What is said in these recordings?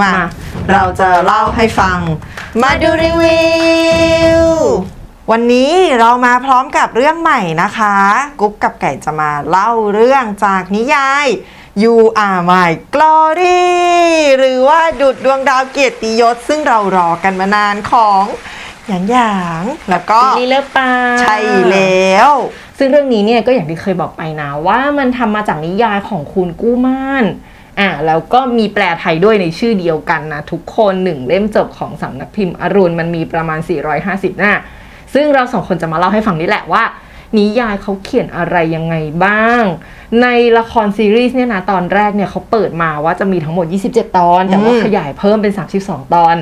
มา เราจะเล่าให้ฟัง มาดูรีวิว วันนี้เรามาพร้อมกับเรื่องใหม่นะคะ กุ๊กกับไก่จะมาเล่าเรื่องจากนิยาย You Are My Glory หรือว่าดุดดวงดาวเกียรติยศ ซึ่งเรารอกันมานานของหยางหยางๆแล้วก็ลิลเลอร์ปาใช่แล้ว ซึ่งเรื่องนี้เนี่ยก็อย่างที่เคยบอกไปนะว่ามันทำมาจากนิยายของคุณกู้ม่าน อ่าแล้วก็มีแปลไทยด้วยในชื่อเดียวกันนะ ทุกคนหนึ่งเล่มจบของสำนักพิมพ์อรุณมันมีประมาณ 450 หน้า ซึ่งเราสองคนจะมาเล่าให้ฟังนี่แหละว่า นิยายเขาเขียนอะไรยังไงบ้าง ในละครซีรีส์เนี่ยนะตอนแรกเนี่ยเขาเปิดมาว่าจะมีทั้งหมด 27 ตอน แต่ว่าอืมขยายเพิ่มเป็น 32 ตอน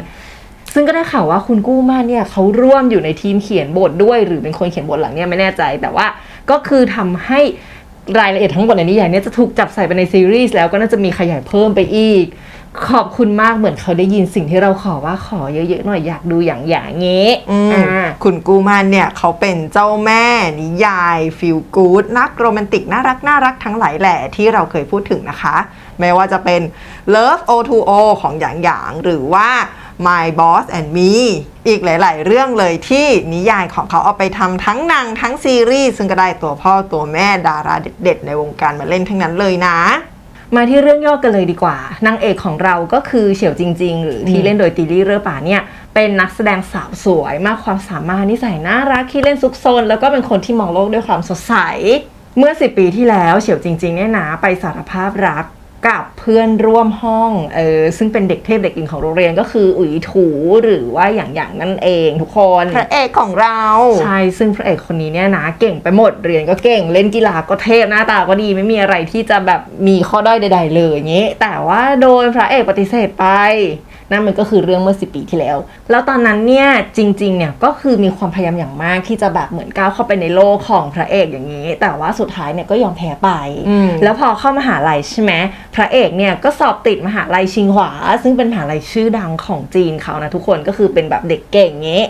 ซึ่งก็ได้ข่าวว่าคุณกู้มานเนี่ยเขาร่วมอยู่ในทีมเขียนบทด้วย หรือเป็นคนเขียนบทหลังเนี่ยไม่แน่ใจ แต่ว่าก็คือทำให้ รายละเอียดทั้งหมดในนิยายเนี่ยจะถูกจับใส่ไปในซีรีส์แล้วก็น่าจะมีขยายเพิ่มไปอีก ขอบคุณมากเหมือนเขาได้ยินสิ่งที่เราขอว่าขอเยอะๆหน่อยอยากดูอย่างอย่างเงี้ยอืมอ่าคุณกูมานเนี่ยเขาเป็นเจ้าแม่นิยายฟิลกู๊ดนักโรแมนติกน่ารักน่ารักทั้งหลายแหล่ที่เราเคยพูดถึงนะคะ ไม่ว่าจะเป็น Love O2O ของหยางหยางหรือว่า My Boss and Me อีกหลาย ๆ เรื่องเลยที่นิยายของเขาเอาไปทำทั้งหนังทั้งซีรีส์ซึ่งก็ได้ตัวพ่อตัวแม่ดาราเด็ด ๆ ในวงการมาเล่นทั้งนั้นเลยนะมาที่เรื่องย่อกันเลยดีกว่านางเอกของเราก็คือเฉียวจริง ๆ หรือที่เล่นโดยติลี่เรือป่าเนี่ยเป็นนักแสดงสาวสวยมากความสามารถนิสัยน่ารักที่เล่นซุกซนแล้วก็เป็นคนที่มองโลกด้วยความสดใส เมื่อ 10 ปีที่แล้วเฉียวจริง ๆ เนี่ยนะไปสารภาพรัก กับเพื่อนร่วมห้องเออซึ่งเป็นเด็กเทพเด็กอินของโรงเรียนก็คืออุ๋ยถูหรือว่าอย่างอย่างนั่นเองทุกคนพระเอกของเรา ใช่ซึ่งพระเอกคนนี้เนี่ยนะเก่งไปหมดเรียนก็เก่งเล่นกีฬาก็เทพหน้าตาก็ดีไม่มีอะไรที่จะแบบมีข้อด้อยใด ๆ เลยอย่างนี้ แต่ว่าโดนพระเอกปฏิเสธไป นั่นมันก็คือเรื่องเมื่อสิปีที่แล้ว แล้วตอนนั้นเนี่ยจริงๆเนี่ยก็คือมีความพยายามอย่างมากที่จะแบบเหมือนก้าวเข้าไปในโลกของพระเอกอย่างนี้ แต่ว่าสุดท้ายเนี่ยก็ยอมแพ้ไปอืมแล้วพอเข้ามหาลัยใช่ไหมพระเอกเนี่ยก็สอบติดมหาลัยชิงหวา ซึ่งเป็นมหาลัยชื่อดังของจีนเขานะทุกคนก็คือเป็นแบบเด็กเก่งเงี้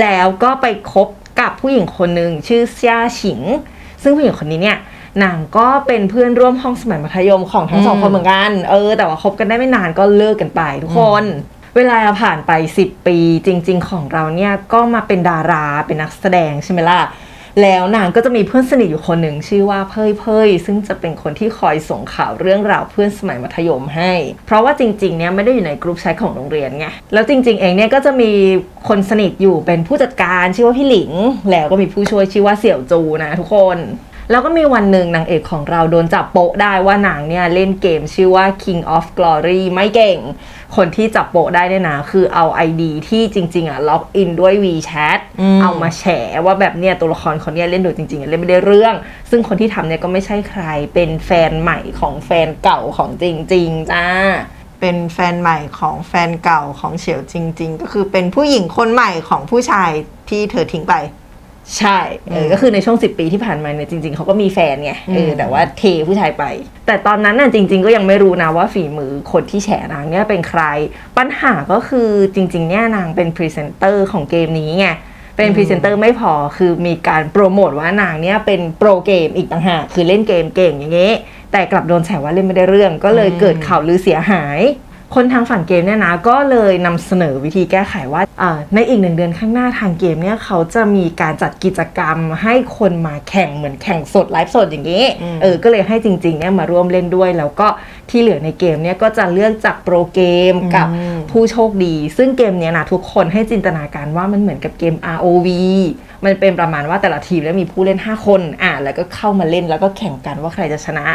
แล้วก็ไปคบกับผู้หญิงคนหนึ่งชื่อเซียฉิง ซึ่งผู้หญิงคนนี้เนี่ย นางก็เป็นเพื่อนร่วมห้องสมัยมัธยมของทั้งสองคนเหมือนกัน เออ แต่ว่าคบกันได้ไม่นานก็เลิกกันไปทุกคน เวลาผ่านไป 10 ปีจริง ๆ ของเราเนี่ยก็มาเป็นดาราเป็นนักแสดงใช่ไหมล่ะแล้วนางก็จะมีเพื่อนสนิทอยู่คนหนึ่งชื่อว่าเพยเพยซึ่งจะเป็นคนที่คอยส่งข่าวเรื่องราวเพื่อนสมัยมัธยมให้ เพราะว่าจริงๆเนี่ยไม่ได้อยู่ในกลุ่มแชทของโรงเรียนไงแล้วจริง ๆ เองเนี่ยก็จะมีคนสนิทอยู่เป็นผู้จัดการชื่อว่าพี่หลิง แล้วก็มีผู้ช่วยชื่อว่าเสี่ยวจูนะทุกคน แล้วก็มีวันหนึ่งนางเอกของเราโดนจับโปะได้ว่านางเนี่ยเล่นเกมชื่อว่า King of Glory ไม่เก่ง คนที่จับโปะได้เนี่ยนะคือเอา ID ที่จริง ๆอะล็อกอินด้วย WeChat อืมเอามาแฉว่าแบบเนี่ยตัวละครคนเนี้ยเล่นโดยจริงๆอะเล่นไม่ได้เรื่อง ซึ่งคนที่ทำเนี่ยก็ไม่ใช่ใครเป็นแฟนใหม่ของแฟนเก่าของจริงๆจ้าเป็นแฟนใหม่ของแฟนเก่าของเฉียวจริง ๆ ก็คือเป็นผู้หญิงคนใหม่ของผู้ชายที่เธอทิ้งไป ใช่เออก็คือในช่วง 10 ปีที่ผ่านมาเนี่ยจริงๆเขาก็มีแฟนไงเอออืมแต่ว่าเทผู้ชายไป แต่ตอนนั้นน่ะจริง ๆ ก็ยังไม่รู้นะว่าฝีมือคนที่แฉนางเนี่ยเป็นใคร ปัญหาก็คือจริงๆเนี่ยนางเป็นพรีเซนเตอร์ของเกมนี้ไงเป็นพรีเซนเตอร์ไม่พอคือมีการโปรโมทว่านางเนี่ยเป็นโปรเกมอีกต่างหากคือเล่นเกมเก่งอย่างเงี้ยแต่กลับโดนแฉว่าเล่นไม่ได้เรื่อง ก็เลยเกิดข่าวลือเสียหาย คนทางฝั่งเกมเนี่ยนะก็เลยนำเสนอวิธีแก้ไขว่าอ่าในอีกหนึ่งเดือนข้างหน้าทางเกมเนี่ยเขาจะมีการจัดกิจกรรมให้คนมาแข่งเหมือนแข่งสดไลฟ์สดอย่างนี้อืมเออก็เลยให้จริงๆเนี่ยมาร่วมเล่นด้วย แล้วก็ที่เหลือในเกมเนี่ยก็จะเลือกจากโปรเกมกับอืมผู้โชคดี ซึ่งเกมเนี้ยนะทุกคนให้จินตนาการว่ามันเหมือนกับเกม ROV มันเป็นประมาณว่าแต่ละทีมแล้วมีผู้เล่น 5 คนอ่าแล้วก็เข้ามาเล่นแล้วก็แข่งกันว่าใครจะชนะ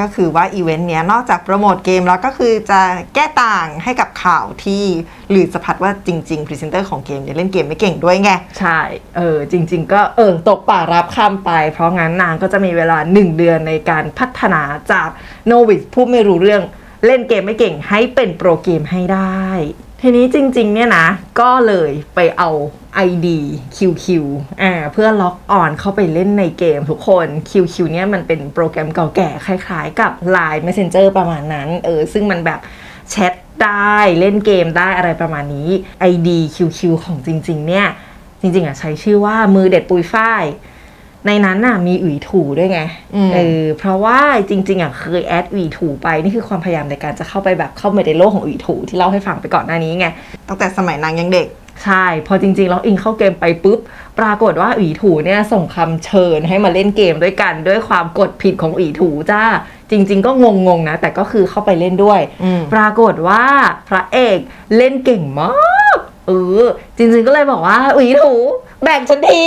ก็คือว่าอีเวนต์เนี้ยนอกจากโปรโมทเกมแล้วก็คือจะแก้ต่างให้กับข่าวที่หรือสะพัดว่าจริงๆพรีเซนเตอร์ของเกมเนี่ยเล่นเกมไม่เก่งด้วยไง ใช่ เออจริง ๆ ก็เออตกป่ารับคำไป เพราะงั้นนางก็จะมีเวลา 1 เดือนในการพัฒนาจากโนวิสผู้ไม่รู้เรื่องเล่นเกมไม่เก่งให้เป็นโปรเกมให้ได้ ทีนี้จริง ๆ เนี่ยนะ ก็เลยไปเอา ID QQ อ่าเพื่อล็อกออนเข้าไปเล่นในเกมทุกคน QQ เนี่ยมันเป็นโปรแกรมเก่าแก่คล้ายๆ กับ Line Messenger ประมาณนั้น เออ ซึ่งมันแบบแชทได้เล่นเกมได้อะไรประมาณนี้ ID QQ ของจริง ๆ เนี่ย จริง ๆอะใช้ชื่อว่ามือเด็ดปุยฝ้าย ในนั้นน่ะมีอุ๋ยถูด้วยไงอืมเออเพราะว่าจริง ๆอะเคยแอดอุ๋ยถูไปนี่คือความพยายามในการจะเข้าไปแบบเข้าไปในโลกของอุ๋ยถูที่เล่าให้ฟังไปก่อนหน้านี้ไงตั้งแต่สมัยนางยังเด็กใช่ พอจริงๆแล้วอิงเข้าเกมไปปุ๊บ ปรากฏว่าอุ๋ยถูเนี่ยส่งคำเชิญให้มาเล่นเกมด้วยกัน ด้วยความกดผิดของอุ๋ยถูจ้า จริง ๆ ก็งงๆนะ แต่ก็คือเข้าไปเล่นด้วยอืมปรากฏว่าพระเอกเล่นเก่งมากเออจริงๆก็เลยบอกว่าอุ๋ยถูแบ่งฉันที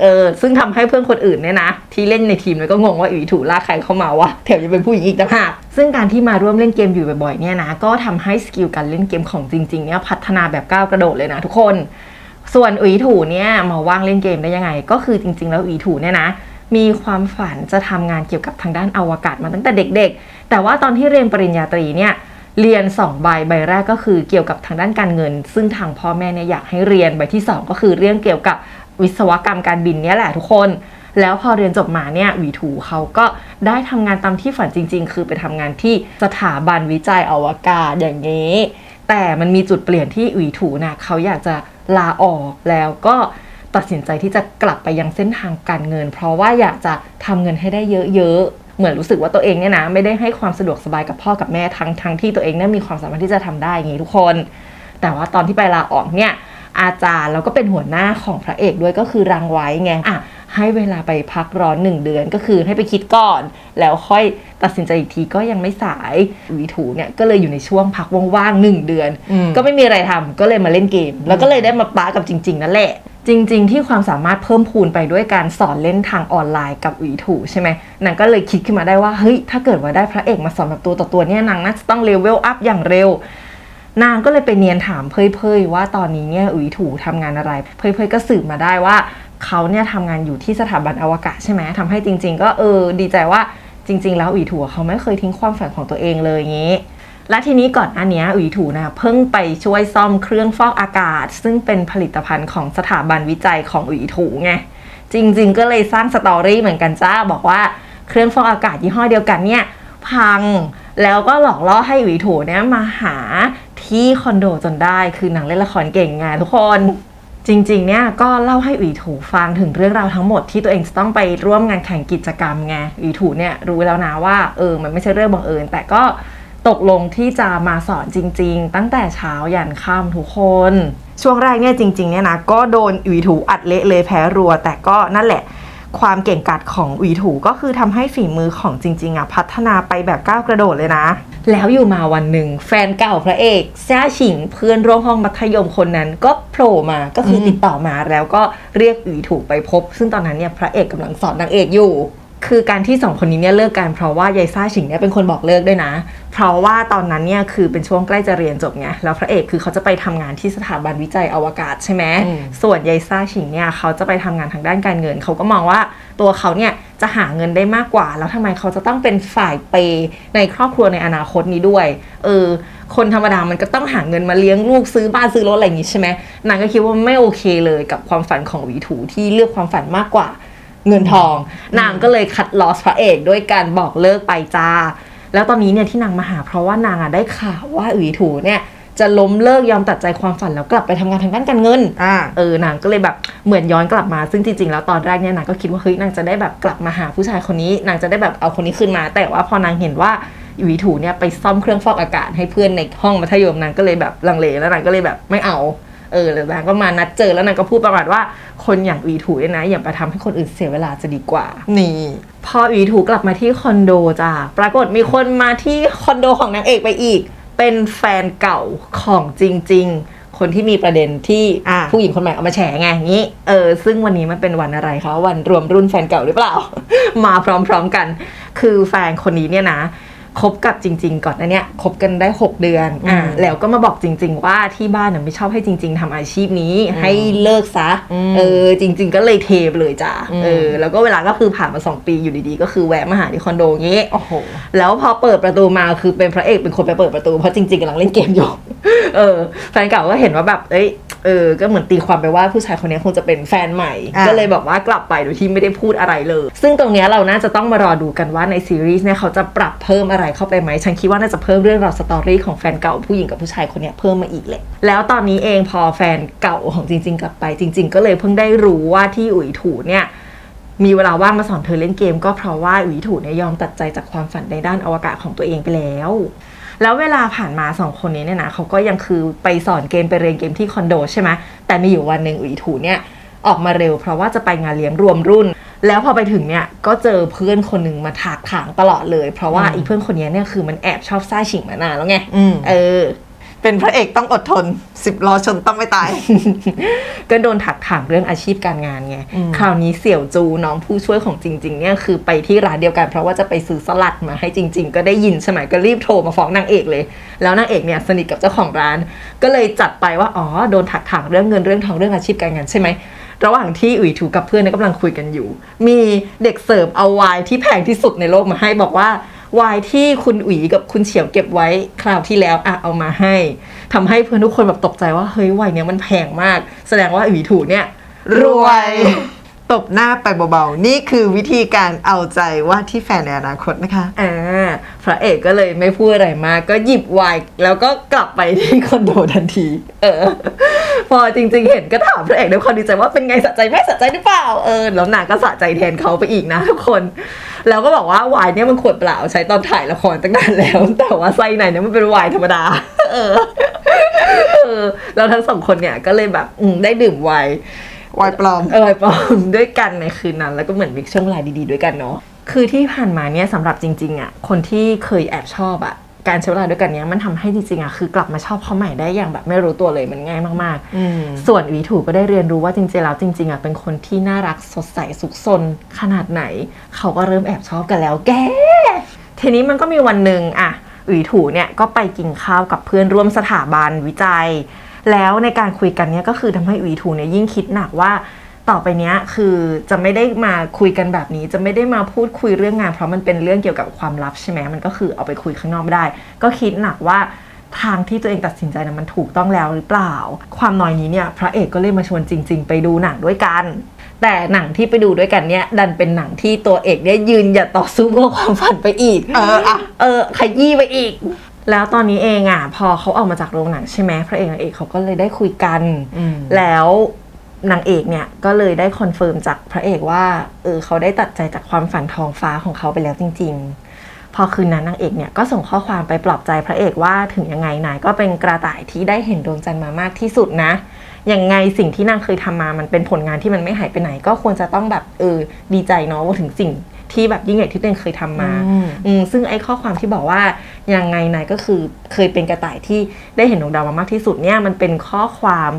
เออซึ่งทำให้เพื่อนคนอื่นเนี่ยนะ ที่เล่นในทีมเนี่ยก็งงว่าอุ๋ถูลากใครเข้ามาวะแถมยังเป็นผู้หญิงอีกต่างหากซึ่งการที่มาร่วมเล่นเกมอยู่บ่อยๆเนี่ยนะก็ทำให้สกิลการเล่นเกมของจริงๆเนี่ยพัฒนาแบบก้าวกระโดดเลยนะทุกคน ส่วนอุ๋ยถูเนี่ยมาว่างเล่นเกมได้ยังไง ก็คือจริง ๆ แล้วอุ๋ยถูเนี่ยนะมีความฝันจะทำงานเกี่ยวกับทางด้านอวกาศมาตั้งแต่เด็ก ๆ แต่ว่าตอนที่เรียนปริญญาตรีเนี่ยเรียน 2 ใบใบแรกก็คือเกี่ยวกับทางด้านการเงิน ซึ่งทางพ่อแม่เนี่ยอยากให้เรียนใบที่ 2 ก็คือเรื่องเกี่ยวกับ วิศวกรรมการบินเนี่ยแหละทุกคน แล้วพอเรียนจบมาเนี่ยวีถูเขาก็ได้ทำงานตามที่ฝันจริง ๆ คือไปทำงานที่สถาบันวิจัยอวกาศอย่างนี้ แต่มันมีจุดเปลี่ยนที่อุ๋ยถูนะเขาอยากจะลาออกแล้วก็ตัดสินใจที่จะกลับไปยังเส้นทางการเงิน เพราะว่าอยากจะทำเงินให้ได้เยอะๆ เหมือนรู้สึกว่าตัวเองเนี่ยนะไม่ได้ให้ความสะดวกสบายกับพ่อกับแม่ทั้งทั้งที่ตัวเองเนี่ยมีความสามารถที่จะทำได้อย่างนี้ทุกคน แต่ว่าตอนที่ไปลาออกเนี่ย อาจารย์แล้วก็เป็นหัวหน้าของพระเอกด้วยก็คือรังไว้ไงอะให้เวลาไปพักร้อนหนึ่งเดือนก็คือให้ไปคิดก่อน แล้วค่อยตัดสินใจอีกทีก็ยังไม่สายวีถูเนี่ยก็เลยอยู่ในช่วงพักว่างๆหนึ่งเดือนอืมก็ไม่มีอะไรทำก็เลยมาเล่นเกม แล้วก็เลยได้มาปะกับจริง ๆ นั่นแหละ จริง ๆ ที่ความสามารถเพิ่มพูนไปด้วยการสอนเล่นทางออนไลน์กับวีถูใช่ไหมนางก็เลยคิดขึ้นมาได้ว่าเฮ้ยถ้าเกิดว่าได้พระเอกมาสอนแบบตัวต่อตัวเนี่ยนางน่าจะต้องเลเวลอัพอย่างเร็ว นางก็เลยไปเนียนถามเพยๆว่าตอนนี้เนี่ยอุ๋ยถูทำงานอะไร เพยๆก็สืบมาได้ว่าเขาเนี่ยทำงานอยู่ที่สถาบันอวกาศใช่ไหมทำให้จริง ๆ ก็เออดีใจว่าจริง ๆ แล้วอุ๋ยถูเขาไม่เคยทิ้งความฝันของตัวเองเลยอย่างนี้และทีนี้ก่อนอันเนี้ยอุ๋ยถูนะเพิ่งไปช่วยซ่อมเครื่องฟอกอากาศ ซึ่งเป็นผลิตภัณฑ์ของสถาบันวิจัยของอุ๋ยถูไงจริง ๆ ก็เลยสร้างสตอรี่เหมือนกันจ้าบอกว่าเครื่องฟอกอากาศยี่ห้อเดียวกันเนี่ยพังแล้วก็หลอกล่อให้อุ๋ยถูเนี่ยมาหา ที่คอนโดจนได้คือหนังเล่นละครเก่งไงทุกคน จริงๆเนี่ยก็เล่าให้อุ๋ยถูฟังถึงเรื่องราวทั้งหมดที่ตัวเองจะต้องไปร่วมงานแข่งกิจกรรมไงอุ๋ยถูเนี่ยรู้แล้วนะว่าเออมันไม่ใช่เรื่องบังเอิญ แต่ก็ตกลงที่จะมาสอนจริง ๆ ตั้งแต่เช้ายันค่ำทุกคนช่วงแรกเนี่ยจริงๆเนี่ยนะก็โดนอุ๋ยถูอัดเละเลยแพ้รัว แต่ก็นั่นแหละ ความเก่งกาจของอุ๋ยถูก็คือทำให้ฝีมือของจริงๆอะพัฒนาไปแบบก้าวกระโดดเลยนะ แล้วอยู่มาวันหนึ่งแฟนเก่าพระเอกแซ่ฉิงเพื่อนร่วมห้องมัธยมคนนั้นก็โผล่มาก็คืออมติดต่อมาแล้วก็เรียกอุ๋ยถูกไปพบ ซึ่งตอนนั้นเนี่ยพระเอกกำลังสอนนางเอกอยู่ คือการที่สองคนนี้เนี่ยเลิกกันเพราะว่ายายซ่าฉิงเนี่ยเป็นคนบอกเลิกด้วยนะ เพราะว่าตอนนั้นเนี่ยคือเป็นช่วงใกล้จะเรียนจบไงแล้วพระเอกคือเขาจะไปทำงานที่สถาบันวิจัยอวกาศใช่ไหมอืมส่วนยายซ่าฉิงเนี่ยเขาจะไปทำงานทางด้านการเงิน เขาก็มองว่าตัวเขาเนี่ยจะหาเงินได้มากกว่า แล้วทำไมเขาจะต้องเป็นฝ่ายเปย์ในครอบครัวในอนาคตนี้ด้วยเออคนธรรมดามันก็ต้องหาเงินมาเลี้ยงลูกซื้อบ้านซื้อรถอะไรอย่างงี้ใช่ไหมนางก็คิดว่าไม่โอเคเลยกับความฝันของหวีถูที่เลือกความฝันมากกว่า เงินทอง นางก็เลยคัดลอสพระเอกด้วยการบอกเลิกไปจ้า แล้วตอนนี้เนี่ยที่นางมาหาเพราะว่านางอะได้ข่าวว่าอุ๋ยถูเนี่ยจะล้มเลิกยอมตัดใจความฝันแล้วกลับไปทำงานทางด้านการเงินอ่าเออนางก็เลยแบบเหมือนย้อนกลับมา ซึ่งจริงๆ แล้วตอนแรกเนี่ยนางก็คิดว่าเฮ้ยนางจะได้แบบกลับมาหาผู้ชายคนนี้ นางจะได้แบบเอาคนนี้ขึ้นมา แต่ว่าพอนางเห็นว่าอีวีถูเนี่ยไปซ่อมเครื่องฟอกอากาศให้เพื่อนในห้องมัธยมนางก็เลยแบบลังเลแล้วนางก็เลยแบบไม่เอา เออแล้วนางก็มานัดเจอแล้วนางก็พูดประมาณว่าคนอย่างอีวีถูเนี่ยนะ อย่าไปทำให้คนอื่นเสียเวลาจะดีกว่า นี่ พออีถูกลับมาที่คอนโดจ้ะปรากฏมีคนมาที่คอนโดของนางเอกไปอีก เป็นแฟนเก่าของจริง ๆคนที่มีประเด็นที่อ่าผู้หญิงคนใหม่เอามาแฉไงอย่างนี้ เออ ซึ่งวันนี้มันเป็นวันอะไรคะ วันรวมรุ่นแฟนเก่าหรือเปล่า มาพร้อมๆกัน คือแฟนคนนี้เนี่ยนะ คบกับจริง ๆ ก่อนหนะเนี่ยคบกันได้ 6 เดือนอ่าอืมแล้วก็มาบอกจริง ๆ ว่าที่บ้านน่ะไม่ชอบให้จริง ๆทำอาชีพนี้อืมให้เลิกซะอืมเออจริง ๆ ก็เลยเทไปเลยจ้ะอืมเออแล้วก็เวลาก็คือผ่านมา 2 ปีอยู่ดีๆ ก็คือแวะมาหาที่คอนโดอย่างงี้โอ้โหแล้วพอเปิดประตูมาคือเป็นพระเอกเป็นคนไปเปิดประตูเพราะจริงๆกำลังเล่นเกมอยู่เออแฟนเก่าก็เห็นว่าแบบเอ้ย เออก็เหมือนตีความไปว่าผู้ชายคนนี้คงจะเป็นแฟนใหม่อ่าก็เลยบอกว่ากลับไปโดยที่ไม่ได้พูดอะไรเลย ซึ่งตรงเนี้ยเราน่าจะต้องมารอดูกันว่าในซีรีส์เนี่ยเขาจะปรับเพิ่มอะไรเข้าไปไหมฉันคิดว่าน่าจะเพิ่มเรื่องราวสตอรี่ของแฟนเก่าผู้หญิงกับผู้ชายคนเนี้ยเพิ่มมาอีกแหละแล้วตอนนี้เองพอแฟนเก่าของจริง ๆ กลับไปจริง ๆ ก็เลยเพิ่งได้รู้ว่าที่อุ๋ยถูเนี่ยมีเวลาว่างมาสอนเธอเล่นเกม ก็เพราะว่าอุ๋ยถูเนี่ยยอมตัดใจจากความฝันในด้านอวกาศของตัวเองไปแล้ว แล้วเวลาผ่านมาสองคนนี้เนี่ยนะเขาก็ยังคือไปสอนเกมไปเรียนเกมที่คอนโดใช่ไหมแต่มีอยู่วันหนึ่งอุ๋ยถูเนี่ยออกมาเร็ว เพราะว่าจะไปงานเลี้ยงรวมรุ่น แล้วพอไปถึงเนี่ยก็เจอเพื่อนคนหนึ่งมาถากถางตลอดเลย เพราะว่าอืมอีเพื่อนคนนี้เนี่ยคือมันแอบชอบซ่าฉิงมานานแล้วไงอืมเออ เป็นพระเอกต้องอดทนสิบล้อชนต้องไม่ตาย ก็โดนถักถางเรื่องอาชีพการงานไงอืมคราวนี้เสี่ยวจูน้องผู้ช่วยของจริง ๆ เนี่ยคือไปที่ร้านเดียวกันเพราะว่าจะไปซื้อสลัดมาให้จริง ๆ ก็ได้ยินใช่ไหมก็รีบโทรมาฟ้องนางเอกเลย แล้วนางเอกเนี่ยสนิทกับเจ้าของร้าน ก็เลยจัดไปว่าอ๋อโดนถักถางเรื่องเงินเรื่องทองเรื่องอาชีพการงานใช่ไหมระหว่างที่อุ๋ยถูกับเพื่อนเนี่ยกำลังคุยกันอยู่ มีเด็กเสิร์ฟเอาไวน์ที่แพงที่สุดในโลกมาให้บอกว่า ไวน์ที่คุณอุ๋ยกับคุณเฉียวเก็บไว้คราวที่แล้วอะเอามาให้ทำให้เพื่อนทุกคนแบบตกใจว่าเฮ้ยไวน์เนี้ยมันแพงมาก แสดงว่าอุ๋ยถูเนี่ย รวย ตบหน้าไปเบาๆ นี่คือวิธีการเอาใจว่าที่แฟนในอนาคตนะคะอ่าพระเอกก็เลยไม่พูดอะไรมากก็หยิบไวน์แล้วก็กลับไปที่คอนโดทันที เออ พอจริง ๆ เห็นก็ถามพระเอกด้วยความดีใจว่าเป็นไงสะใจไหมสะใจหรือเปล่าเออแล้วนางก็สะใจแทนเขาไปอีกนะทุกคน แล้วก็บอกว่าไวน์เนี่ยมันขวดเปล่าใช้ตอนถ่ายละครตั้งนานแล้ว แต่ว่าไส้ในเนี่ยมันเป็นไวน์ธรรมดา เออเออแล้วทั้งสองคนเนี่ยก็เลยแบบอืมได้ดื่มไวน์วายปลอม เออปลอมด้วยกันในคืนนั้น แล้วก็เหมือนมีช่วงเวลาดีๆด้วยกันเนาะคือที่ผ่านมาเนี่ยสำหรับจริงๆอะคนที่เคยแอบชอบอะ การใช้เวลาด้วยกันเนี้ยมันทำให้จริงๆอะคือกลับมาชอบเขาใหม่ได้อย่างแบบไม่รู้ตัวเลยมันง่ายมากอืมๆส่วนวีถูก็ได้เรียนรู้ว่าจริงๆแล้วจริงๆอะเป็นคนที่น่ารักสดใสสุขสนขนาดไหน เขาก็เริ่มแอบชอบกันแล้วแกทีนี้มันก็มีวันหนึ่งอะอุ๋ยถูเนี่ยก็ไปกินข้าวกับเพื่อนร่วมสถาบันวิจัย แล้วในการคุยกันเนี่ยก็คือทำให้อุ๋ยถูเนี่ยยิ่งคิดหนักว่า ต่อไปเนี้ยคือจะไม่ได้มาคุยกันแบบนี้ จะไม่ได้มาพูดคุยเรื่องงาน เพราะมันเป็นเรื่องเกี่ยวกับความลับใช่ไหมมันก็คือเอาไปคุยข้างนอกไม่ได้ ก็คิดหนักว่าทางที่ตัวเองตัดสินใจนะมันถูกต้องแล้วหรือเปล่า ความน้อยนี้เนี่ยพระเอกก็เลยมาชวนจริง ๆ ไปดูหนังด้วยกัน แต่หนังที่ไปดูด้วยกันเนี่ยดันเป็นหนังที่ตัวเอกเนี่ยยืนอย่าต่อสู้เพื่อความฝันไปอีก เอออะเออขยี้ไปอีกแล้วตอนนี้เองอะพอเขาออกมาจากโรงหนังใช่ไหมพระเอกนางเอกเขาก็เลยได้คุยกันอืมแล้ว นางเอกเนี่ยก็เลยได้คอนเฟิร์มจากพระเอกว่าเออเขาได้ตัดใจจากความฝันทองฟ้าของเขาไปแล้วจริง ๆ พอคืนนั้นนางเอกเนี่ยก็ส่งข้อความไปปลอบใจพระเอกว่าถึงยังไงนายก็เป็นกระต่ายที่ได้เห็นดวงจันทร์มามากที่สุดนะยังไงสิ่งที่นางเคยทำมามันเป็นผลงานที่มันไม่หายไปไหน ก็ควรจะต้องแบบเออดีใจเนาะว่าถึงสิ่งที่แบบยิ่งใหญ่ที่ตัวเองเคยทำมาอืมอืมซึ่งไอ้ข้อความที่บอกว่ายังไงนายก็คือเคยเป็นกระต่ายที่ได้เห็นดวงดาวมามากที่สุดเนี่ยมันเป็นข้อความ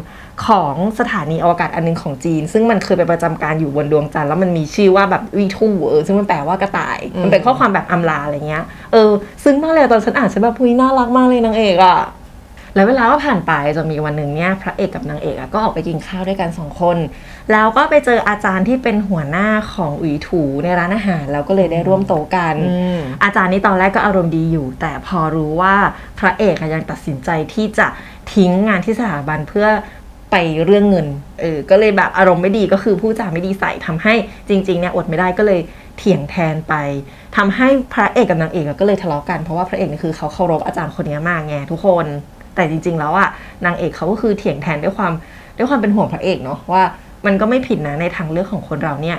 ของสถานีอวกาศอันหนึงของจีน ซึ่งมันเคยไปประจำการอยู่บนดวงจันทร์แล้วมันมีชื่อว่าแบบวีทูเออซึ่งมันแปลว่ากระต่าย มันเป็นข้อความแบบอำลาอะไรเงี้ยเออซึ่งมากเลยอะตอนฉันอ่านฉันแบบพุยน่ารักมากเลยนางเอกอะแล้วเวลาก็ผ่านไปจนมีวันหนึ่งเนี่ยพระเอกกับนางเอกอะก็ออกไปกินข้าวด้วยกันสองคน แล้วก็ไปเจออาจารย์ที่เป็นหัวหน้าของอุ๋ยถูในร้านอาหารแล้วก็เลยได้ร่วมโต๊ะกันอืมอาจารย์นี่ตอนแรกก็อารมณ์ดีอยู่ แต่พอรู้ว่าพระเอกอะยังตัดสินใจที่จะทิ้งงานที่สถาบันเพื่อ ไปเรื่องเงิน เออ ก็เลยแบบอารมณ์ไม่ดีก็คือผู้จาไม่ดีใส่ทำให้จริงๆเนี่ยอดไม่ได้ก็เลยเถียงแทนไปทำให้พระเอกกับนางเอกก็เลยทะเลาะกันเพราะว่าพระเอกเนี่ยคือเขาเคารพอาจารย์คนนี้มากไงทุกคน แต่จริง ๆ แล้วอะนางเอกเขาก็คือเถียงแทนด้วยความด้วยความเป็นห่วงพระเอกเนาะว่ามันก็ไม่ผิดนะในทางเลือกของคนเราเนี่ย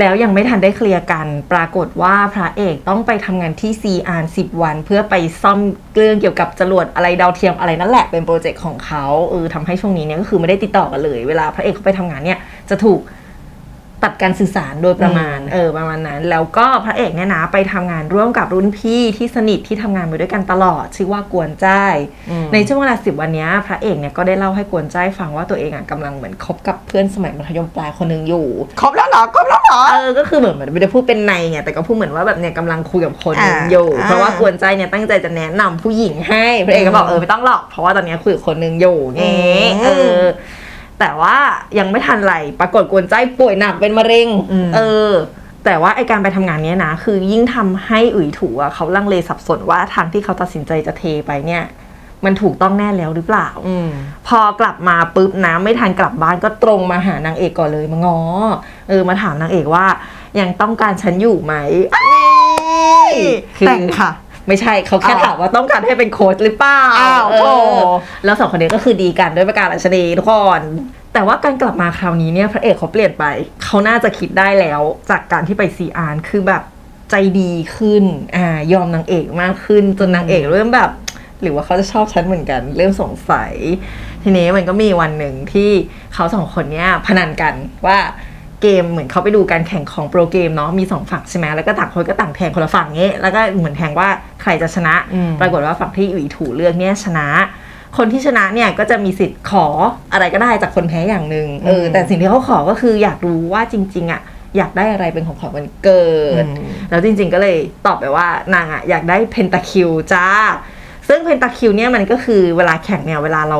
แล้วยังไม่ทันได้เคลียร์กัน ปรากฏว่าพระเอกต้องไปทำงานที่ซีอาน10วัน เพื่อไปซ่อมเรื่องเกี่ยวกับจรวดอะไรดาวเทียมอะไรนั่นแหละเป็นโปรเจกต์ของเขาเออทำให้ช่วงนี้เนี่ยก็คือไม่ได้ติดต่อกันเลย เวลาพระเอกเขาไปทำงานเนี่ยจะถูก ตัดการสื่อสารโดยประมาณอืมเออประมาณนั้น แล้วก็พระเอกเนี่ยนะไปทำงานร่วมกับรุ่นพี่ที่สนิทที่ทำงานมาด้วยกันตลอด ชื่อว่ากวนจ้ายอืมในช่วงเวลาสิบวันเนี้ยพระเอกเนี่ยก็ได้เล่าให้กวนจ้ายฟังว่าตัวเองอะกำลังเหมือนคบกับเพื่อนสมัยมัธยมปลายคนหนึ่งอยู่ครบแล้วเหรอครบแล้วเหรอเออก็คือเหมือนมันไม่ได้พูดเป็นในไงแต่ก็พูดเหมือนว่าแบบเนี่ยกำลังคุยกับคนหนึ่งอ่าอยู่อ่าเพราะว่ากวนใจเนี่ยตั้งใจจะแนะนำผู้หญิงให้พระเอกก็บอกเออไม่ต้องหรอกเพราะว่าตอนเนี้ยคุยกับคนหนึ่งอยู่ไงอืมเออ แต่ว่ายังไม่ทันไรปรากฏกวนใจป่วยหนักเป็นมะเร็ง เออ แต่ว่าไอการไปทำงานเนี้ยนะ คือยิ่งทำให้อุ๋ยถูอะเขาลังเลสับสนว่าทางที่เขาตัดสินใจจะเทไปเนี่ย มันถูกต้องแน่แล้วหรือเปล่าอืมพอกลับมาปุ๊บนะไม่ทันกลับบ้านก็ตรงมาหานางเอกก่อนเลยมางอเออมาถามนางเอกว่ายังต้องการฉันอยู่ไหมคือแต่งค่ะ ไม่ใช่เขาแค่อ้าวถามว่าต้องการให้เป็นโค้ชหรือเปล่าอ้าวเอโธ่อแล้วสองคนนี้ก็คือดีกันด้วยประการอัญชนีทุกคนแต่ว่าการกลับมาคราวนี้เนี่ยพระเอกเขาเปลี่ยนไปเขาน่าจะคิดได้แล้ว จากการที่ไปซีอาร์คือแบบใจดีขึ้นอ่ายอมนางเอกมากขึ้นจนนางเอกเริ่มแบบ หรือว่าเขาจะชอบฉันเหมือนกัน เริ่มสงสัย ทีนี้มันก็มีวันหนึ่งที่เขาสองคนเนี้ยพนันกันว่า เกมเหมือนเขาไปดูการแข่งของโปรเกมเนาะมีสองฝั่งใช่ไหมแล้วก็ต่างคนก็ต่างแทงคนละฝั่งเงี้ยแล้วก็เหมือนแทงว่าใครจะชนะอืมปรากฏว่าฝั่งที่อุ๋ยถูเลือกเนี่ยชนะ คนที่ชนะเนี่ยก็จะมีสิทธิ์ขออะไรก็ได้จากคนแพ้อย่างหนึ่งเอออืมแต่สิ่งที่เขาขอก็คืออยากรู้ว่าจริง ๆอะอยากได้อะไรเป็นของขวัญวันเกิดอืมแล้วจริงๆก็เลยตอบไปว่านางอะอยากได้เพนตาคิวจ้า ซึ่งเพนตาคิวเนี่ยมันก็คือเวลาแข่งเนี่ยเวลาเรา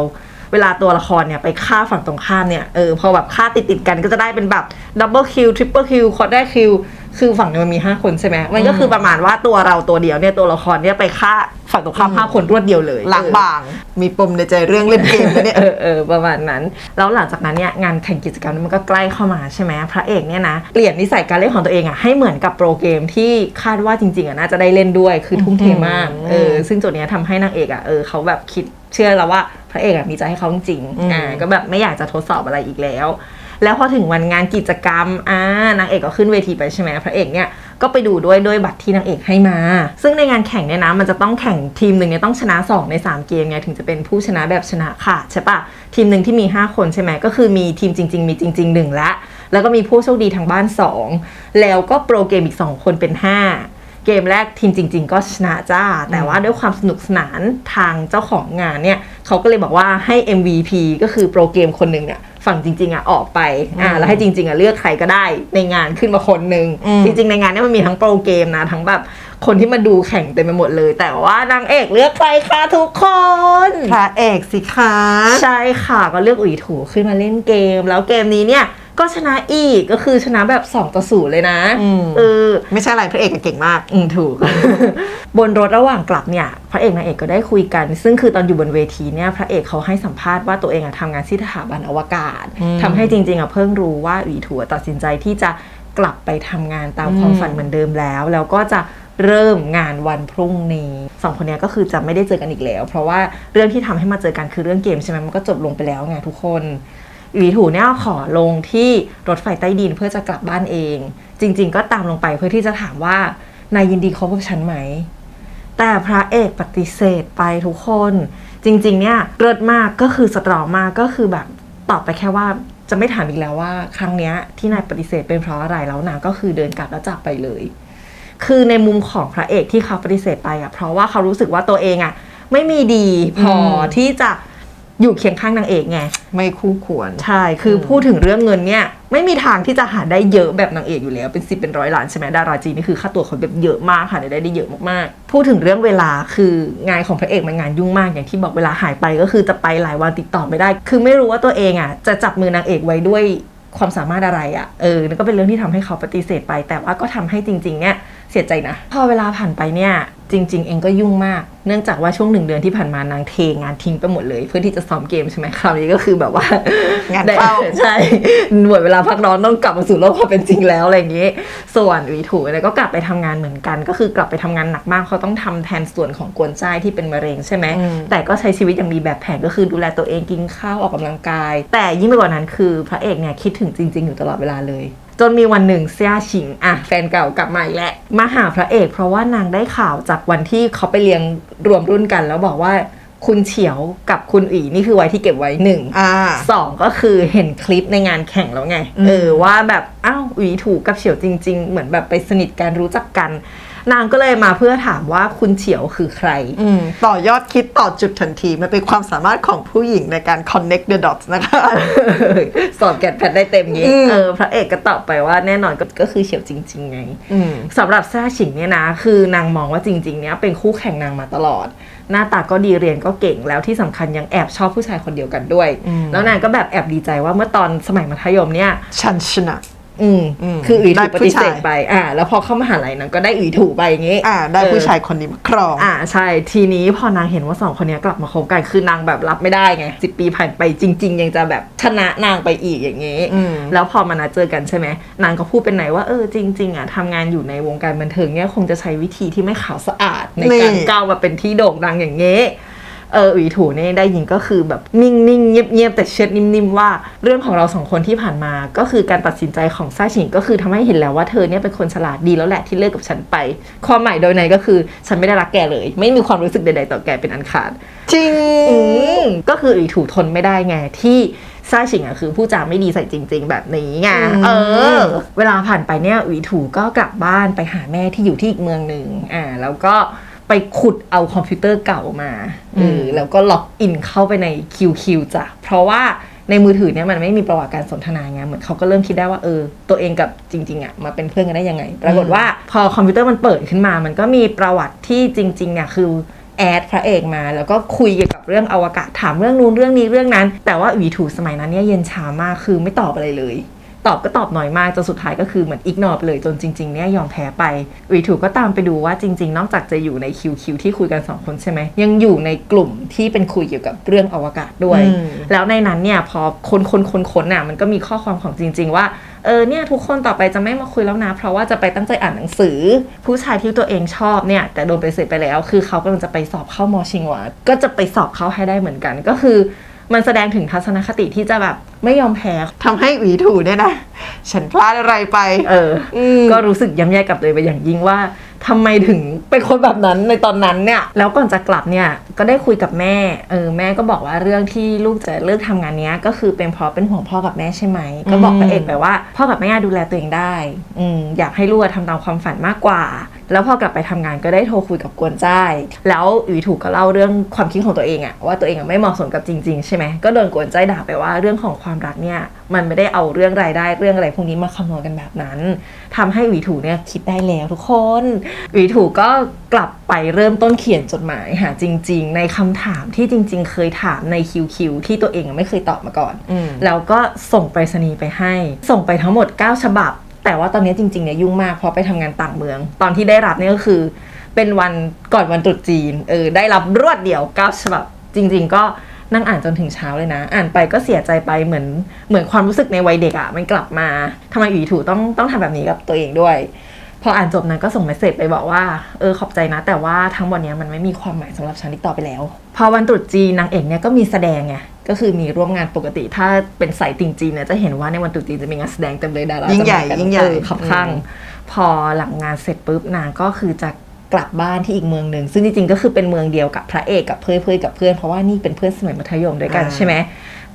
เวลาตัวละครเนี่ยไปฆ่าฝั่งตรงข้ามเนี่ยเออพอแบบฆ่าติดติดๆกันก็จะได้เป็นแบบดับเบิลคิวทริปเปิลคิวคอร์ดคิวคือฝั่งเนี่ยมันมี 5 คนใช่ไหมมันก็คือประมาณว่าตัวเราตัวเดียวเนี่ยตัวละครเนี่ยไปฆ่าฝั่งตรงข้ามห้าคนรวดเดียวเลยล้างบาง มีปมในใจเรื่องเล่นเกมนะเนี่ยเออเออประมาณนั้น แล้วหลังจากนั้นเนี่ยงานแข่งกิจกรรมมันก็ใกล้เข้ามาใช่ไหมพระเอกเนี่ยนะเปลี่ยนนิสัยการเล่นของตัวเองอะให้เหมือนกับโปรเกมที่คาดว่าจริงๆอะน่าจะได้เล่นด้วยคือทุ่มเทมากอืมเออซึ่งจุดเนี้ยทำให้นางเอกอะเออเขาแบบคิดเชื่อแล้วว่า พระเอกอะมีใจให้เขาจริงๆอืมอ่าก็แบบไม่อยากจะทดสอบอะไรอีกแล้ว แล้วพอถึงวันงานกิจกรรมอ่านางเอกก็ขึ้นเวทีไปใช่ไหมพระเอกเนี่ยก็ไปดูด้วยด้วยบัตรที่นางเอกให้มา ซึ่งในงานแข่งเนี่ยนะมันจะต้องแข่งทีมหนึ่งเนี่ยต้องชนะ 2 ใน 3 เกมไงถึงจะเป็นผู้ชนะแบบชนะขาดใช่ปะทีมหนึ่งที่มี 5 คนใช่ไหมก็คือมีทีมจริง ๆ มีจริงๆ1ละแล้วก็มีผู้โชคดีทางบ้าน 2 แล้วก็โปรเกมอีก 2 คนเป็น 5 เกมแรกทีมจริง ๆ ก็ชนะจ้า แต่ว่าด้วยความสนุกสนานทางเจ้าของงานเนี่ยเขาก็เลยบอกว่าให้ MVP ก็คือโปรเกมคนหนึ่งเนี่ยฝั่งจริง ๆอะออกไปอ่าแล้วให้จริง ๆอะเลือกใครก็ได้ในงานขึ้นมาคนหนึ่งอืมจริง ๆ ในงานเนี่ยมันมีทั้งโปรเกมนะทั้งแบบคนที่มาดูแข่งเต็มไปหมดเลย แต่ว่านางเอกเลือกใครคะทุกคนพระเอกสิคะใช่ค่ะก็เลือกอุ๋ยถูขึ้นมาเล่นเกม แล้วเกมนี้เนี่ย ก็ชนะอีกก็คือชนะแบบ2ต่อ0เลยนะอืมเออไม่ใช่อะไรพระเอกเก่งมาก อืมถูก บนรถระหว่างกลับเนี่ยพระเอกนางเอกก็ได้คุยกัน ซึ่งคือตอนอยู่บนเวทีเนี่ยพระเอกเขาให้สัมภาษณ์ว่าตัวเองอะทำงานที่สถาบันอวกาศอืมทำให้จริงๆอะเพิ่งรู้ว่าอุ๋ยถูตัดสินใจที่จะกลับไปทำงานตามความอืมฝันเหมือนเดิมแล้ว แล้วก็จะเริ่มงานวันพรุ่งนี้สองคนเนี้ยก็คือจะไม่ได้เจอกันอีกแล้ว เพราะว่าเรื่องที่ทำให้มาเจอกันคือเรื่องเกมใช่ไหมมันก็จบลงไปแล้วไงทุกคน หวีถูเนี่ยขอลงที่รถไฟใต้ดินเพื่อจะกลับบ้านเอง จริง ๆ ก็ตามลงไปเพื่อที่จะถามว่านายยินดีคบกับฉันไหม แต่พระเอกปฏิเสธไปทุกคน จริง ๆ เนี่ยเลิศมากก็คือสตรองมากก็คือแบบตอบไปแค่ว่าจะไม่ถามอีกแล้วว่า ครั้งเนี้ยที่นายปฏิเสธเป็นเพราะอะไรแล้วนางก็คือเดินกลับแล้วจากไปเลย คือในมุมของพระเอกที่เขาปฏิเสธไปอะเพราะว่าเขารู้สึกว่าตัวเองอะไม่มีดีพออมที่จะ อยู่เคียงข้างนางเอกไง ไม่คู่ควร ใช่ คืออพูดถึงเรื่องเงินเนี่ย ไม่มีทางที่จะหาได้เยอะแบบนางเอกอยู่แล้ว เป็นสิบเป็นร้อยล้านใช่ไหมดาราจีนนี่คือค่าตัวเขาแบบเยอะมากค่ะได้ได้เยอะมากๆ พูดถึงเรื่องเวลาคืองานของพระเอกมันงานยุ่งมากอย่างที่บอกเวลาหายไปก็คือจะไปหลายวันติดต่อไม่ได้ คือไม่รู้ว่าตัวเองอะจะจับมือนางเอกไว้ด้วยความสามารถอะไรอะ เออนั่นก็เป็นเรื่องที่ทำให้เขาปฏิเสธไป แต่ว่าก็ทำให้จริง ๆ เนี่ย เสียใจนะ พอเวลาผ่านไปเนี่ย จริง ๆ เองก็ยุ่งมาก เนื่องจากว่าช่วงหนึ่งเดือนที่ผ่านมานางเทงานทิ้งไปหมดเลย เพื่อที่จะซ้อมเกมใช่ไหมคราวนี้ก็คือแบบว่างานเข้าใช่หมดเวลาพักร้อนต้องกลับมาสู่โลกความเป็นจริงแล้วอะไรอย่างนี้ ส่วนวีถูเนี่ยก็กลับไปทำงานเหมือนกัน ก็คือกลับไปทำงานหนักมากเขาต้องทำแทนส่วนของกวนใจายที่เป็นมะเร็งใช่ไหมอืมแต่ก็ใช้ชีวิตอย่างมีแบบแผนก็คือดูแลตัวเองกินข้าวออกกำลังกาย แต่ยิ่งไปกว่านั้นคือพระเอกเนี่ยคิดถึงจริง ๆ อยู่ตลอดเวลาเลยจนมีวันหนึ่งเซียชิงอะแฟนเก่ากลับมาอีกแล้วมาหาพระเอก เพราะว่านางได้ข่าวจากวันที่เขาไปเรียนรวมรุ่นกันแล้วบอกว่าคุณเฉียวกับคุณอีนี่คือไว้ที่เก็บไว้หนึ่งอ่าสองก็คือเห็นคลิปในงานแข่งแล้วไงอืมเออว่าแบบอ้าวอุ๋ยถูกกับเฉียวจริง ๆ เหมือนแบบไปสนิทกันรู้จักกัน นางก็เลยมาเพื่อถามว่าคุณเฉียวคือใครอืมต่อยอดคิดต่อจุดทันที มันเป็นความสามารถของผู้หญิงในการ connect the dots นะคะ สอบแกดแพทได้เต็มงี้อืมเออพระเอกก็ตอบไปว่าแน่นอนก็ก็คือเฉียวจริง ๆ ไงอืมสำหรับแซ่ฉิงเนี่ยนะ คือนางมองว่าจริง ๆ เนี่ยเป็นคู่แข่งนางมาตลอด หน้าตาก็ดีเรียนก็เก่งแล้วที่สำคัญยังแอบชอบผู้ชายคนเดียวกันด้วยอืมแล้วนางก็แบบแอบดีใจว่าเมื่อตอนสมัยมัธยมเนี่ยชันชนะ อืมอืมคืออุ๋ยได้ถูกปผู้ฏิเสชาย ธไป อ่า แล้วพอเข้ามหาลัยนางก็ได้อุ๋ยถูกไปอย่างงี้ อ่า ได้เออผู้ชายคนนี้มาครอง อ่าใช่ทีนี้พอนางเห็นว่าสองคนเนี้ยกลับมาคบกันคือนางแบบรับไม่ได้ไงสิปีผ่านไปจริง ๆ ยังจะแบบชนะนางไปอีกอย่างงี้อืม แล้วพอมานัดเจอกันใช่ไหมนางก็พูดเป็นไหนว่าเออจริง ๆอะทำงานอยู่ในวงการบันเทิงเนี่ยคงจะใช้วิธีที่ไม่ขาวสะอาด ในการนี่ก้าวมาเป็นที่โด่งดังอย่างงี้ เออหวีถูนี่ได้ยินก็คือแบบนิ่งๆเงียบๆแต่เชิดนิ่มๆว่า เรื่องของเราสองคนที่ผ่านมาก็คือการตัดสินใจของซ่าชิงก็คือทำให้เห็นแล้วว่าเธอเนี่ยเป็นคนฉลาดดีแล้วแหละที่เลิกกับฉันไป ความหมายโดยในก็คือฉันไม่ได้รักแกเลย ไม่มีความรู้สึกใดๆต่อแกเป็นอันขาด จริงอืมก็คืออีถูทนไม่ได้ไงที่ซ่าชิงอะคือผู้จาไม่ดีใส่จริง ๆ แบบนี้ไงอืมเออ เวลาผ่านไปเนี่ยอีถูก็กลับบ้านไปหาแม่ที่อยู่ที่อีกเมืองหนึ่งอ่าแล้วก็ ไปขุดเอาคอมพิวเตอร์เก่ามาเออแล้วก็ล็อกอินเข้าไปใน QQ จ้ะ เพราะว่าในมือถือเนี่ยมันไม่มีประวัติการสนทนาไงเหมือนเขาก็เริ่มคิดได้ว่าเออ ตัวเองกับจริงๆอะมาเป็นเพื่อนกันได้ยังไง ปรากฏว่าพอคอมพิวเตอร์มันเปิดขึ้นมา มันก็มีประวัติที่จริงๆเนี่ยคือแอดพระเอกมา แล้วก็คุยเกี่ยวกับเรื่องอวกาศถามเรื่องนู้นเรื่องนี้เรื่องนั้น แต่ว่าวีถูสมัยนั้นเนี่ยเย็นชามากคือไม่ตอบอะไรเลย ตอบก็ตอบน้อยมากจนสุดท้ายก็คือเหมือนอิกนอไปเลยจนจริงๆเนี่ยยอมแพ้ไปวีถูก็ตามไปดูว่าจริง ๆ นอกจากจะอยู่ในคิวคิวที่คุยกันสองคนใช่ไหมยังอยู่ในกลุ่มที่เป็นคุยเกี่ยวกับเรื่องอวกาศด้วยอืมแล้วในนั้นเนี่ยพอคนคนคนคนน่ะมันก็มีข้อความของจริง ๆ ว่าเออเนี่ยทุกคนต่อไปจะไม่มาคุยแล้วนะ เพราะว่าจะไปตั้งใจอ่านหนังสือ ผู้ชายที่ตัวเองชอบเนี่ยแต่โดนไปเสร็จไปแล้ว คือเขากำลังจะไปสอบเข้ามอชิงหวาก็จะไปสอบเข้าให้ได้เหมือนกันก็คือ มันแสดงถึงทัศนคติที่จะแบบไม่ยอมแพ้ทำให้หวีถูเนี่ยนะ ฉันพลาดอะไรไป เออมก็รู้สึกย้ำแย่กับตัวเองไปอย่างยิ่งว่าทำไมถึงเป็นคนแบบนั้นในตอนนั้นเนี่ย แล้วก่อนจะกลับเนี่ยก็ได้คุยกับแม่เออแม่ก็บอกว่าเรื่องที่ลูกจะเลิกทำงานเนี้ยก็คือเป็นเพราะเป็นห่วงพ่อกับแม่ใช่ไหมก็บอกพระเอกไปว่า พ่อกับแม่ดูแลตัวเองได้อืมอยากให้ลูกอะทำตามความฝันมากกว่าแล้วพอกลับไปทำงานก็ได้โทรคุยกับกวนจ้ายแล้วอีถูกก็เล่าเรื่องความคิดของตัวเองอะว่าตัวเองอะไม่เหมาะสมกับจริง ๆ ใช่ไหมก็โดนกวนจ้ายด่าไปว่าเรื่องของความรักเนี่ยมันไม่ได้เอาเรื่องรายได้เรื่องอะไรพวกนี้มาคำนวณกันแบบนั้นทำให้หวีถูเนี่ยคิดได้แล้วทุกคนหวีถูก็กลับไปเริ่มต้นเขียนจดหมายหาจริง ๆ ในคำถามที่จริง ๆ เคยถามในคิวคิวที่ตัวเองอะไม่เคยตอบมาก่อนอืมแล้วก็ส่งไปรษณีย์ไปให้ ส่งไปทั้งหมด 9 ฉบับ แต่ว่าตอนนี้จริงๆเนี่ยยุ่งมากเพราะไปทำงานต่างเมือง ตอนที่ได้รับเนี่ยก็คือ เป็นวันก่อนวันตรุษจีนเออได้รับรวดเดียว9ฉบับจริง ๆ ก็นั่งอ่านจนถึงเช้าเลยนะ อ่านไปก็เสียใจไปเหมือนเหมือนความรู้สึกในวัยเด็กอะ่ะมันกลับมาทำไมอีถูต้องต้องทำแบบนี้กับตัวเองด้วย พออ่านจบนั้นก็ส่งเมสเซจไปบอกว่าเออขอบใจนะ แต่ว่าทั้งหมดนี้มันไม่มีความหมายสำหรับฉันอีกต่อไปแล้ว พอวันตรุษจีนนางเอกเนี่ยก็มีแสดงไง ก็คือมีร่วมงานปกติ ถ้าเป็นสายติงจีนเนี่ยจะเห็นว่าในวันตรุษจีนจะมีงานแสดงเต็มเลยดารายิ่งใหญ่จะมากันยิ่งใหญ่เออขับข้างอืมพอหลังงานเสร็จปุ๊บนางก็คือจะกลับบ้านที่อีกเมืองหนึ่งซึ่งจริงๆก็คือเป็นเมืองเดียวกับพระเอกกับเพื่อนเพื่อนกับเพื่อนเพราะว่านี่เป็นเพื่อนสมัยมัธยมด้วยกันอ่าใช่ไหม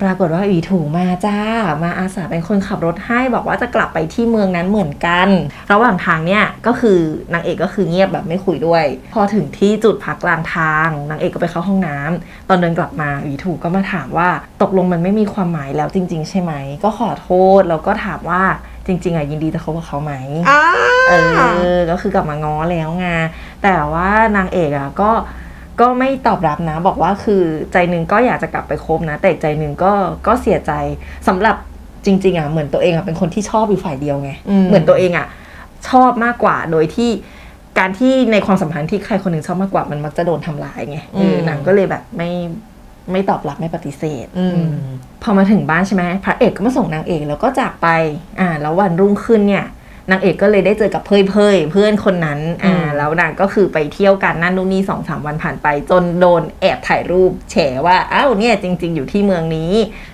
ปรากฏว่าอีถูมาจ้า มาอาสาเป็นคนขับรถให้บอกว่าจะกลับไปที่เมืองนั้นเหมือนกัน ระหว่างทางเนี่ยก็คือนางเอกก็คือเงียบแบบไม่คุยด้วย พอถึงที่จุดพักกลางทางนางเอกก็ไปเข้าห้องน้ำตอนเดินกลับมาอีถูก็มาถามว่าตกลงมันไม่มีความหมายแล้วจริง ๆ ใช่ไหม ก็ขอโทษแล้วก็ถามว่าจริง ๆอะยินดีจะคบกับเขาไหมอ่าเออ ก็คือกลับมาง้อแล้วไงแต่ว่านางเอกอะก็ ก็ไม่ตอบรับนะ บอกว่าคือใจหนึ่งก็อยากจะกลับไปคบนะ แต่อีกใจหนึ่งก็ก็เสียใจสำหรับจริง ๆอะเหมือนตัวเองอะเป็นคนที่ชอบอยู่ฝ่ายเดียวไงอืมเหมือนตัวเองอะชอบมากกว่าโดยที่การที่ในความสัมพันธ์ที่ใครคนหนึ่งชอบมากกว่ามันมักจะโดนทำร้ายไงเอออนางก็เลยแบบไม่ไม่ตอบรับไม่ปฏิเสธอืมอืมพอมาถึงบ้านใช่ไหมพระเอกก็มาส่งนางเอกแล้วก็จากไปอ่าแล้ววันรุ่งขึ้นเนี่ย นางเอกก็เลยได้เจอกับเพยเพยเพื่อนคนนั้นอ่าอืมแล้วนางก็คือไปเที่ยวกันนั่นนู่นนี่สองสามวันผ่านไป จนโดนแอบถ่ายรูปแฉว่าอ้าวเนี่ยจริง ๆ อยู่ที่เมืองนี้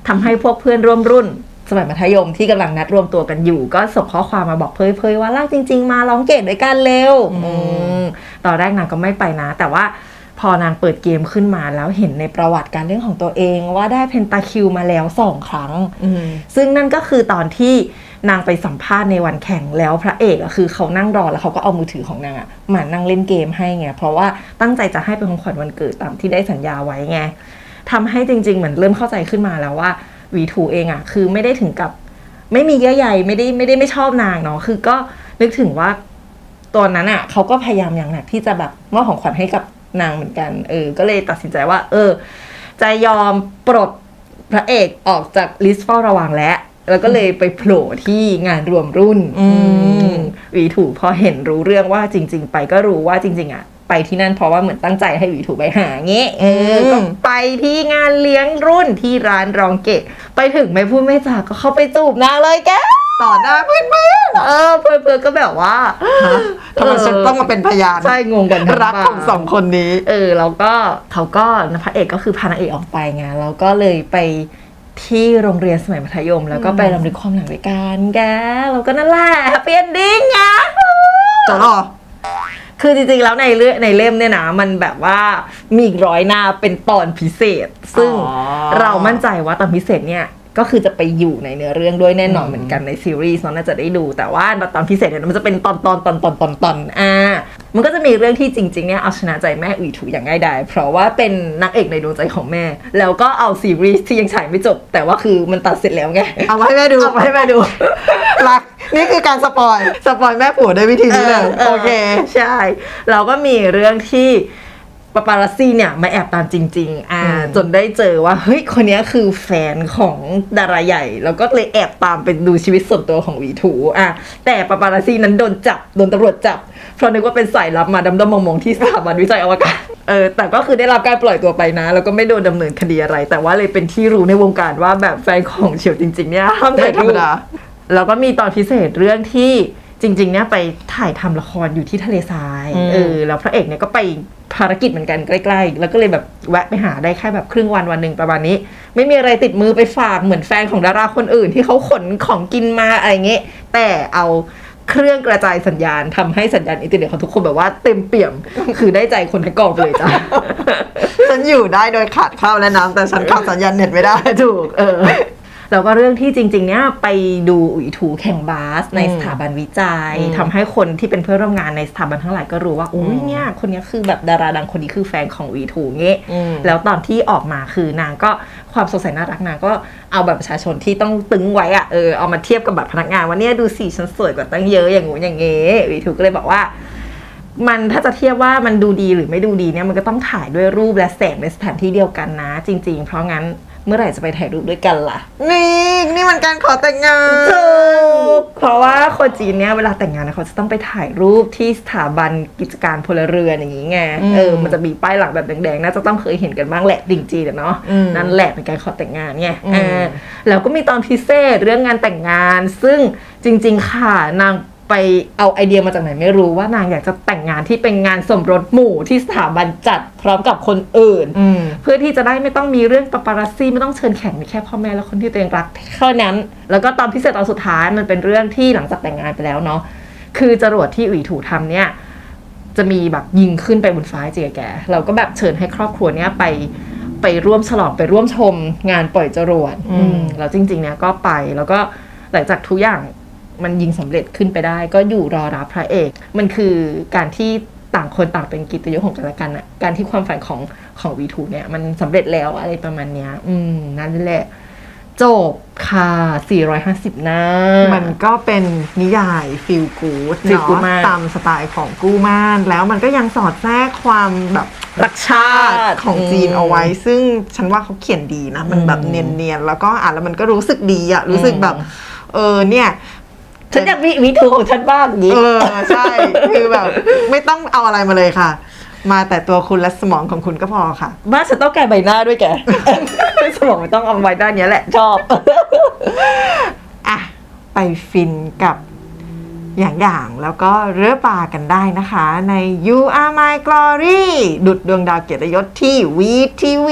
ทำให้พวกเพื่อนร่วมรุ่น สมัยมัธยมที่กำลังนัดรวมตัวกันอยู่ ก็ส่งข้อความมาบอกเพยเพยว่าลากจริง ๆ มาร้องเกตด้วยกันเร็วอืมอืมตอนแรกนางก็ไม่ไปนะ แต่ว่าพอนางเปิดเกมขึ้นมาแล้วเห็นในประวัติการเล่นของตัวเองว่าได้เพนตาคิวมาแล้วสองครั้งอืมซึ่งนั่นก็คือตอนที่ นางไปสัมภาษณ์ในวันแข่งแล้วพระเอกอะคือเขานั่งรอแล้วเขาก็เอามือถือของนางอะมานั่งเล่นเกมให้ไงเพราะว่าตั้งใจจะให้เป็นของขวัญวันเกิดตามที่ได้สัญญาไว้ไงทำให้จริง ๆ เหมือนเริ่มเข้าใจขึ้นมาแล้วว่าวีทูเองอะคือไม่ได้ถึงกับไม่มีเยื่อใยไม่ได้ไม่ได้ไม่ชอบนางเนาะคือก็นึกถึงว่าตอนนั้นอะเขาก็พยายามอย่างหนักที่จะแบบมอบของขวัญให้กับนางเหมือนกัน เออ ก็เลยตัดสินใจว่า เออ จะยอมปลดพระเอกออกจากลิสต์เฝ้าระวังแล้ว แล้วก็เลยไปโผล่ที่งานรวมรุ่นอืมอืมวีถูพอเห็นรู้เรื่องว่าจริง ๆ ไปก็รู้ว่าจริง ๆ อะ ไปที่นั่นเพราะว่าเหมือนตั้งใจให้วีถูไปหาเงี้ยเออก็ไปที่งานเลี้ยงรุ่นที่ร้านรองเกตไปถึงไม่พูดไม่จาก็เข้าไปจูบนางเลยแกต่อหน้าเพื่อนเพื่อนเออเพื่อนๆก็แบบว่าทำไมฉันต้องมาเป็นพยานใช่งงกันทั้รักของสองคนนี้ เออแล้วก็เขาก็พระเอกก็คือพานางเอกออกไปไงแล้วก็เลยไป ที่โรงเรียนสมัยมัธยม แล้วก็ไปรำลึกความหลังด้วยกันแกแล้วก็นั่นแหละแฮปปี้เอนดิ้งไงจบแล้วเหรอคือจริงๆ แล้วในเรื่องในเล่มเนี่ยนะ มันแบบว่ามีอีกร้อยหน้าเป็นตอนพิเศษ ซึ่งอ๋อเรามั่นใจว่าตอนพิเศษเนี่ย ก็คือจะไปอยู่ในเนื้อเรื่องด้วยแน่นอนเหมือนกันในซีรีส์เนาะน่าจะได้ดู แต่ว่าตอนพิเศษเนี่ยมันจะเป็นตอนตอนตอนตอนตอนตอนอ่ามันก็จะมีเรื่องที่จริงๆเนี่ยเอาชนะใจแม่อุ๋ยถูอย่างง่ายดายเพราะว่าเป็นนางเอกในดวงใจของแม่ แล้วก็เอาซีรีส์ที่ยังฉายไม่จบ แต่ว่าคือมันตัดเสร็จแล้วไงเอามาให้แม่ดูเอามาให้แม่ดูรักนี่คือการสปอยสปอยแม่ผัวด้วยวิธีนี้เลยโอเค ใช่ เราก็มีเรื่องที่ ปาปารัสซี่เนี่ยมาแอบตามจริง ๆ อ่าอืมจนได้เจอว่าเฮ้ยคนเนี้ยคือแฟนของดาราใหญ่ แล้วก็เลยแอบตามไปดูชีวิตส่วนตัวของวีทูอะแต่ปาปารัสซี่นั้นโดนจับโดนตำรวจจับ เพราะนึกว่าเป็นสายลับมาดำดำมองมองๆที่สถาบันวิจัยอวกาศเออแต่ก็คือได้รับการปล่อยตัวไปนะ แล้วก็ไม่โดนดำเนินคดีอะไร แต่ว่าเลยเป็นที่รู้ในวงการว่าแบบแฟนของเฉียวจริง ๆเนี่ยห้ามไม่ถ่ายธรรูรมปดาแล้วก็มีตอนพิเศษเรื่องที่ จริงๆเนี่ยไปถ่ายทำละครอยู่ที่ทะเลทรายอืมเออแล้วพระเอกเนี่ยก็ไปภารกิจเหมือนกันใกล้ๆ แล้วก็เลยแบบแวะไปหาได้แค่แบบครึ่งวันวันหนึ่งประมาณนี้ ไม่มีอะไรติดมือไปฝากเหมือนแฟนของดาราคนอื่น ที่เขาขนของกินมาอะไรเงี้ยแต่เอาเครื่องกระจายสัญญาณทำให้สัญญาณอินเทอร์เน็ตของทุกคนแบบว่าเต็มเปี่ยมคือได้ใจคนทั้งกองไปเลยจ้ะฉันอยู่ได้โดยขาดข้าวและน้ำแต่ฉันขาดสัญญาณเน็ตไม่ได้ถูกเออ แล้วก็เรื่องที่จริงๆ เนี่ยไปดูอุ๋ยถูแข่งบาสในอืมสถาบันวิจัยอืมทำให้คนที่เป็นเพื่อนร่วมงานในสถาบันทั้งหลายก็รู้ว่าอุ้ยอืมเนี่ยคนนี้คือแบบดาราดังคนนี้คือแฟนของอุ๋ยถูเงี้ยอืมแล้วตอนที่ออกมาคือนางก็ความสดใสน่ารักนางก็เอาแบบประชาชนที่ต้องตึงไว้อะเออเอามาเทียบกับแบบพนักงานว่าเนี่ยดูสิฉันสวยกว่าตั้งเยอะอย่างงู้นอย่างเงี้ยอุ๋ยถูก็เลยบอกว่ามันถ้าจะเทียบว่ามันดูดีหรือไม่ดูดีเนี่ยมันก็ต้องถ่ายด้วยรูปและแสงในสถานที่เดียวกันนะ จริง ๆ เพราะงั้น เมื่อไหร่จะไปถ่ายรูปด้วยกันล่ะ นี่นี่มันการขอแต่งงาน ถูกเพราะว่าคนจีนเนี่ยเวลาแต่งงานนะเขาจะต้องไปถ่ายรูปที่สถาบันกิจการพลเรือนอย่างนี้ไงอืมเออมันจะมีป้ายหลังแบบแดงๆน่าจะต้องเคยเห็นกันบ้างแหละจริงๆอะเนาะอืมนั่นแหละเป็นการขอแต่งงานไงอืม เออแล้วก็มีตอนพิเศษเรื่องงานแต่งงาน ซึ่งจริง ๆ ค่ะนาง ไปเอาไอเดียมาจากไหนไม่รู้ว่านางอยากจะแต่งงานที่เป็นงานสมรสหมู่ที่สถาบันจัดพร้อมกับคนอื่นอืมเพื่อที่จะได้ไม่ต้องมีเรื่องปาปารัสซี่ไม่ต้องเชิญแขกมีแค่พ่อแม่และคนที่ตัวเองรักแค่นั้น แล้วก็ตอนพิเศษตอนสุดท้ายมันเป็นเรื่องที่หลังจากแต่งงานไปแล้วเนาะคือจรวดที่อุ๋ยถูทำเนี่ยจะมีแบบยิงขึ้นไปบนฟ้าจริงๆแกเราก็แบบเชิญให้ครอบครัวเนี้ยไปไปร่วมฉลองไปร่วมชมงานปล่อยจรวดอืมอืมแล้วจริงๆเนี่ยก็ไปแล้วก็หลังจากทุกอย่าง มันยิงสำเร็จขึ้นไปได้ ก็อยู่รอรับพระเอก มันคือการที่ต่างคนต่างเป็นกิตยศของกันและกันอะการที่ความฝันของของวีทูเนี่ย มันสำเร็จแล้วอะไรประมาณเนี้ย อืม นั่นแหละ จบค่ะ 450 หน้า มันก็เป็นนิยายฟิลกู๊ด feel เนาะ good มากตามสไตล์ของกู้ม่าน แล้วมันก็ยังสอดแทรกความแบบรักชาติของจีนเอาไว้ ซึ่งฉันว่าเขาเขียนดีนะ มันแบบเนียนๆ แล้วก็อ่านแล้วมันก็รู้สึกดีอะรู้สึกแบบเออเนี่ย ฉันอยากมีวีทูของฉันบ้างอย่างนี้เออใช่ คือแบบ ไม่ต้องเอาอะไรมาเลยค่ะ มาแต่ตัวคุณและสมองของคุณก็พอค่ะบ้านฉันต้องการใบหน้าด้วยแก สมองไม่ต้องเอาใบหน้าเนี้ยแหละชอบอะไปฟินกับอย่างอย่างๆแล้วก็เรือปลากันได้นะคะ ใน You Are My Glory ดุดดวงดาวเกียรติยศที่ VTV